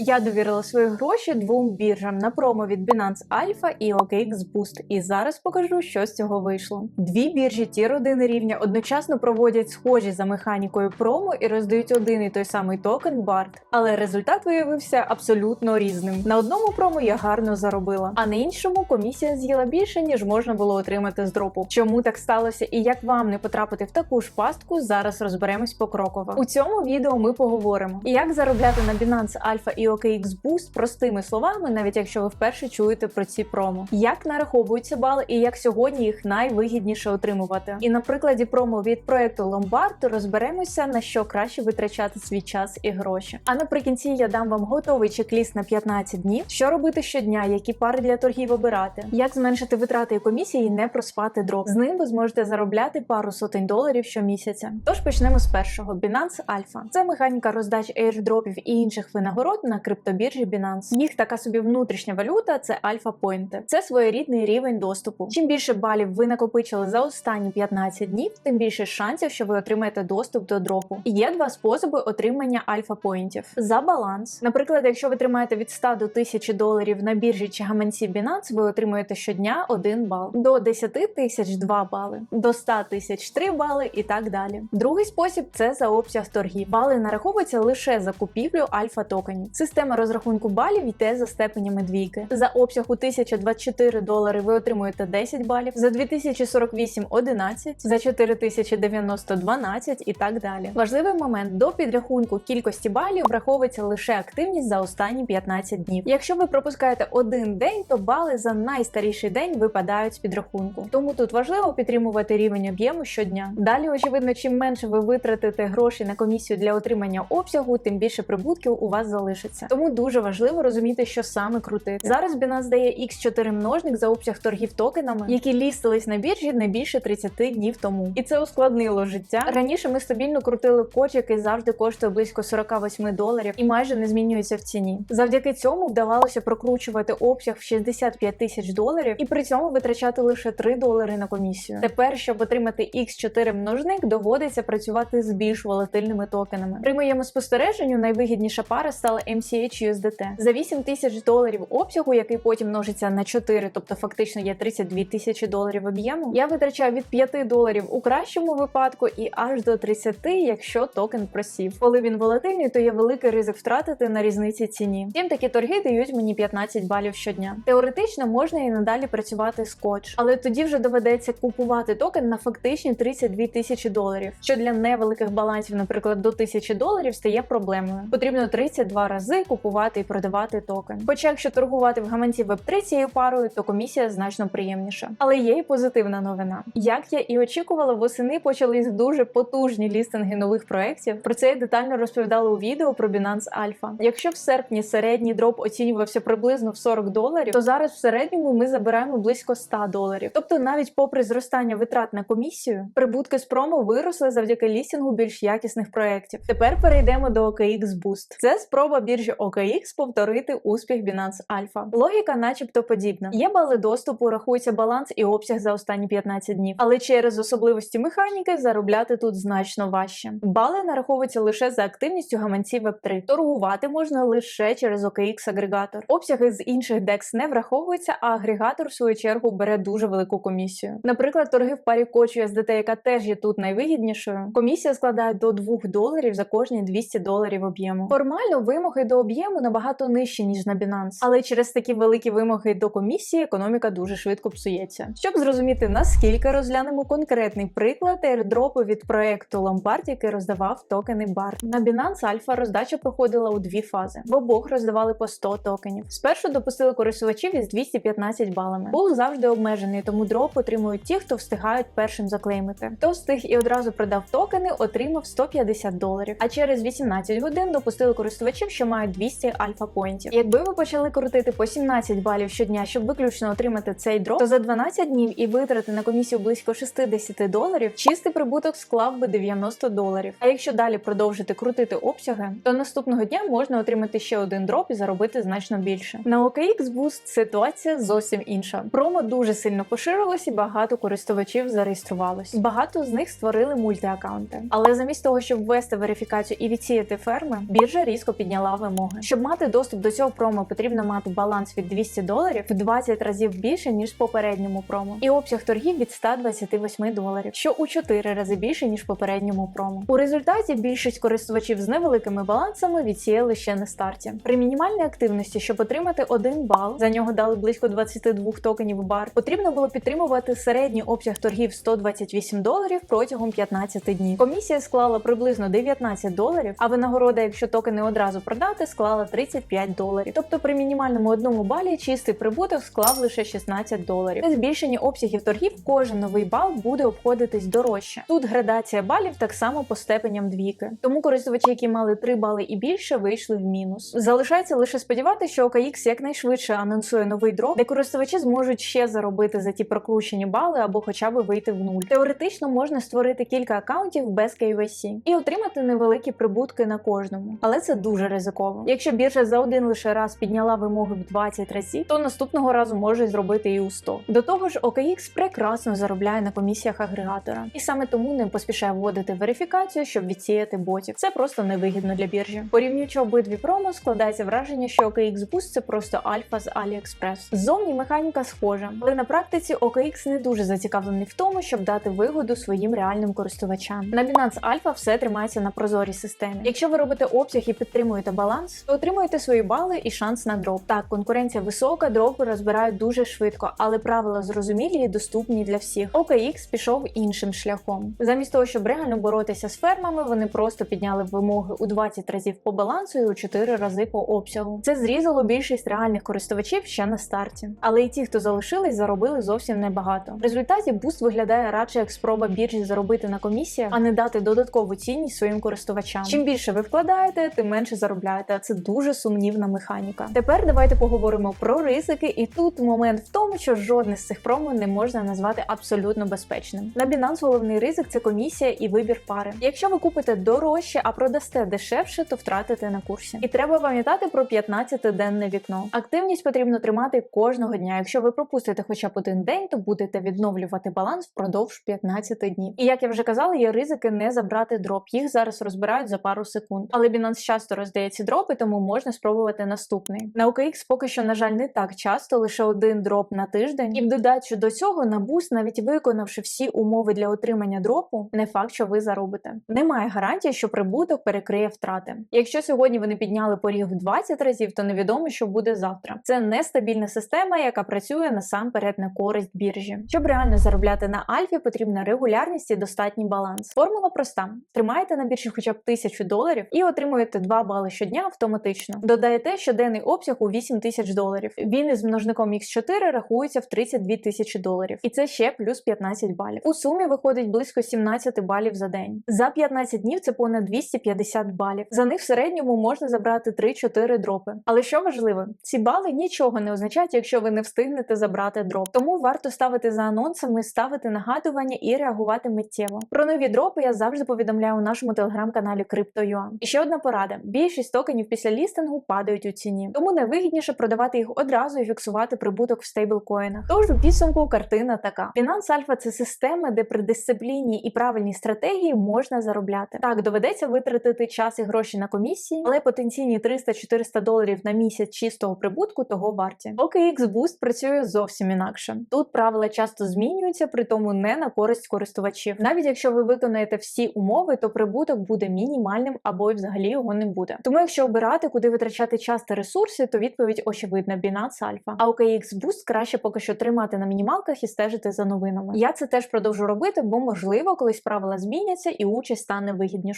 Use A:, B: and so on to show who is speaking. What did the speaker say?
A: Я довірила свої гроші двом біржам на промо від Binance Alpha і OKX Boost. І зараз покажу, що з цього вийшло. Дві біржі тір 1 рівня одночасно проводять схожі за механікою промо і роздають один і той самий токен BART. Але результат виявився абсолютно різним. На одному промо я гарно заробила, а на іншому комісія з'їла більше, ніж можна було отримати з дропу. Чому так сталося і як вам не потрапити в таку ж пастку, зараз розберемось покроково. У цьому відео ми поговоримо, як заробляти на Binance Alpha і OKX Boost простими словами, навіть якщо ви вперше чуєте про ці промо, як нараховуються бали і як сьогодні їх найвигідніше отримувати. І на прикладі промо від проекту Lombard розберемося на що краще витрачати свій час і гроші. А наприкінці я дам вам готовий чек-ліст на 15 днів, що робити щодня, які пари для торгів обирати, як зменшити витрати і комісії і не проспати дроп. З ним ви зможете заробляти пару сотень доларів щомісяця. Тож почнемо з першого Binance Alpha. Це механіка роздач airdropів і інших винагород на криптобіржі Binance. Їх така собі внутрішня валюта це альфа поінти. Це своєрідний рівень доступу. Чим більше балів ви накопичили за останні 15 днів, тим більше шансів, що ви отримаєте доступ до дропу. Є два способи отримання альфа поінтів за баланс. Наприклад, якщо ви тримаєте від 100 до 1000 доларів на біржі чи гаманці Binance, ви отримуєте щодня 1 бал, до 10 тисяч 2 бали, до 100 тисяч 3 бали і так далі. Другий спосіб це за обсяг торгів. Бали нараховуються лише за купівлю альфа токенів. Система розрахунку балів йде за степенями двійки. За обсяг у 1024 долари ви отримуєте 10 балів, за 2048 – 11, за 4090 – 12 і так далі. Важливий момент до підрахунку кількості балів враховується лише активність за останні 15 днів. Якщо ви пропускаєте один день, то бали за найстаріший день випадають з підрахунку. Тому тут важливо підтримувати рівень об'єму щодня. Далі, очевидно, чим менше ви витратите грошей на комісію для отримання обсягу, тим більше прибутків у вас залишиться. Тому дуже важливо розуміти, що саме крутити. Зараз Binance дає X4 множник за обсяг торгів токенами, які лістились на біржі не більше 30 днів тому. І це ускладнило життя. Раніше ми стабільно крутили коч, який завжди коштує близько 48 доларів і майже не змінюється в ціні. Завдяки цьому вдавалося прокручувати обсяг в 65 тисяч доларів і при цьому витрачати лише 3 долари на комісію. Тепер, щоб отримати X4 множник, доводиться працювати з більш волатильними токенами. При моєму спостереженню найвигідніша пара стала MCH USDT. За 8 тисяч доларів обсягу, який потім множиться на 4, тобто фактично є 32 тисячі доларів об'єму. Я витрачаю від 5 доларів у кращому випадку і аж до 30, якщо токен просів. Коли він волатильний, то є великий ризик втратити на різниці ціні. Втім, такі торги дають мені 15 балів щодня. Теоретично можна і надалі працювати з коч, але тоді вже доведеться купувати токен на фактичні 32 тисячі доларів, що для невеликих балансів, наприклад, до 1000 доларів, стає проблемою. Потрібно 32 рази купувати і продавати токен. Хоча, якщо торгувати в гаманці Web3 цією парою, то комісія значно приємніша. Але є і позитивна новина. Як я і очікувала, восени почались дуже потужні лістинги нових проєктів. Про це я детально розповідала у відео про Binance Alpha. Якщо в серпні середній дроп оцінювався приблизно в 40 доларів, то зараз в середньому ми забираємо близько 100 доларів. Тобто, навіть попри зростання витрат на комісію, прибутки з промо виросли завдяки лістингу більш якісних проєктів. Тепер перейдемо до OKX Boost. Це спроба біржі OKX повторити успіх Binance Alpha. Логіка, начебто, подібна. Є бали доступу, рахується баланс і обсяг за останні 15 днів, але через особливості механіки заробляти тут значно важче. Бали нараховуються лише за активністю гаманців Web3. Торгувати можна лише через OKX агрегатор. Обсяги з інших DEX не враховуються, а агрегатор в свою чергу бере дуже велику комісію. Наприклад, торги в парі Koch USDT, яка теж є тут найвигіднішою. Комісія складає до 2 доларів за кожні 200 доларів об'єму. Формально вимоги до об'єму набагато нижчі ніж на Binance, але через такі великі вимоги до комісії економіка дуже швидко псується. Щоб зрозуміти наскільки розглянемо конкретний приклад airdропу від проекту Lombard, який роздавав токени BAR. На Binance Alpha роздача проходила у дві фази. В обох роздавали по 100 токенів. Спершу допустили користувачів із 215 балами. Пул завжди обмежений, тому дроп отримують ті, хто встигають першим заклеймити. Хто встиг і одразу продав токени, отримав 150 доларів. А через 18 годин допустили користувачів, що мають 200 альфа поінтів. Якби ви почали крутити по 17 балів щодня, щоб виключно отримати цей дроп, то за 12 днів і витрати на комісію близько 60 доларів, чистий прибуток склав би 90 доларів. А якщо далі продовжити крутити обсяги, то наступного дня можна отримати ще один дроп і заробити значно більше. На OKX Boost ситуація зовсім інша. Промо дуже сильно поширилось і багато користувачів зареєструвалось. Багато з них створили мультиаккаунти. Але замість того, щоб ввести верифікацію і відсіяти ферми, біржа різко підняла вимоги. Щоб мати доступ до цього промо, потрібно мати баланс від 200 доларів в 20 разів більше ніж попередньому промо, і обсяг торгів від 128 доларів, що у 4 рази більше ніж попередньому промо. У результаті більшість користувачів з невеликими балансами відсіяли ще на старті. При мінімальній активності, щоб отримати 1 бал, за нього дали близько 22 токенів бар. Потрібно було підтримувати середній обсяг торгів 128 доларів протягом 15 днів. Комісія склала приблизно 19 доларів, а винагорода, якщо токени одразу продати, склала 35 доларів. Тобто при мінімальному одному балі чистий прибуток склав лише 16 доларів. При збільшенні обсягів торгів кожен новий бал буде обходитись дорожче. Тут градація балів так само по степеням двійки. Тому користувачі, які мали 3 бали і більше, вийшли в мінус. Залишається лише сподіватися, що OKX якнайшвидше анонсує новий дроп, де користувачі зможуть ще заробити за ті прокручені бали або хоча б вийти в нуль. Теоретично можна створити кілька акаунтів без KYC і отримати невеликі прибутки на кожному, але це дуже ризиково. Якщо біржа за один лише раз підняла вимоги в 20 разів, то наступного разу може зробити і у 100. До того ж, OKX прекрасно заробляє на комісіях агрегатора, і саме тому не поспішає вводити верифікацію, щоб відсіяти ботів. Це просто невигідно для біржі. Порівнюючи обидві промо, складається враження, що OKX Boost – це просто альфа з AliExpress. Ззовні механіка схожа, але на практиці OKX не дуже зацікавлений в тому, щоб дати вигоду своїм реальним користувачам. На Binance Alpha все тримається на прозорій системі. Якщо ви робите обсяг і підтримуєте баланс, то отримуєте свої бали і шанс на дроп. Так, конкуренція висока, дропи розбирають дуже швидко, але правила зрозумілі і доступні для всіх. OKX пішов іншим шляхом. Замість того, щоб реально боротися з фермами, вони просто підняли вимоги у 20 разів по балансу і у 4 рази по обсягу. Це зрізало більшість реальних користувачів ще на старті. Але і ті, хто залишились, заробили зовсім небагато. В результаті буст виглядає радше як спроба біржі заробити на комісіях, а не дати додаткову цінність своїм користувачам. Чим більше ви вкладаєте, тим менше заробляєте. А це дуже сумнівна механіка. Тепер давайте поговоримо про ризики, і тут момент в тому, що жодне з цих промо не можна назвати абсолютно безпечним. На Binance головний ризик це комісія і вибір пари. Якщо ви купите дорожче, а продасте дешевше, то втратите на курсі. І треба пам'ятати про 15-денне вікно. Активність потрібно тримати кожного дня. Якщо ви пропустите хоча б один день, то будете відновлювати баланс впродовж 15 днів. І як я вже казала, є ризики не забрати дроп. Їх зараз розбирають за пару секунд. Але Binance часто роздає ці дропи, тому можна спробувати наступний. На OKX поки що, на жаль, не так часто, лише один дроп на тиждень. І в додачу до цього на буст, навіть виконавши всі умови для отримання дропу, не факт, що ви заробите. Немає гарантії, що прибуток перекриє втрати. Якщо сьогодні вони підняли поріг в 20 разів, то невідомо, що буде завтра. Це нестабільна система, яка працює насамперед на користь біржі. Щоб реально заробляти на альфі, потрібна регулярність і достатній баланс. Формула проста: тримаєте на біржі хоча б тисячу доларів і отримуєте 2 бали щодня автоматично. Додаєте щоденний обсяг у 8 тисяч доларів. Він із множником X4 рахується в 32 тисячі доларів, і це ще плюс 15 балів. У сумі виходить близько 17 балів за день. За 15 днів це понад 250 балів. За них в середньому можна забрати 3-4 дропи. Але що важливо, ці бали нічого не означають, якщо ви не встигнете забрати дроп. Тому варто ставити за анонсами, ставити нагадування і реагувати миттєво. Про нові дропи я завжди повідомляю у нашому телеграм-каналі Crypto.ua. І ще одна порада: більшість токенів після лістингу падають у ціні, тому найвигідніше продавати їх одразу і фіксувати прибуток в стейблкоїнах. Тож у підсумку картина така: Binance Alpha – це система, де при дисципліні і правильній стратегії можна заробляти. Так доведеться витратити час і гроші на комісії, але потенційні 300-400 доларів на місяць чистого прибутку того варті. OKX Boost працює зовсім інакше. Тут правила часто змінюються, при тому не на користь користувачів. Навіть якщо ви виконаєте всі умови, то прибуток буде мінімальним або й взагалі його не буде. Тому, якщо обирати, куди витрачати час та ресурси, то відповідь очевидна Binance Alpha. А OKX Boost краще поки що тримати на мінімалках і стежити за новинами. Я це теж продовжу робити, бо можливо колись правила зміняться і участь стане вигіднішою.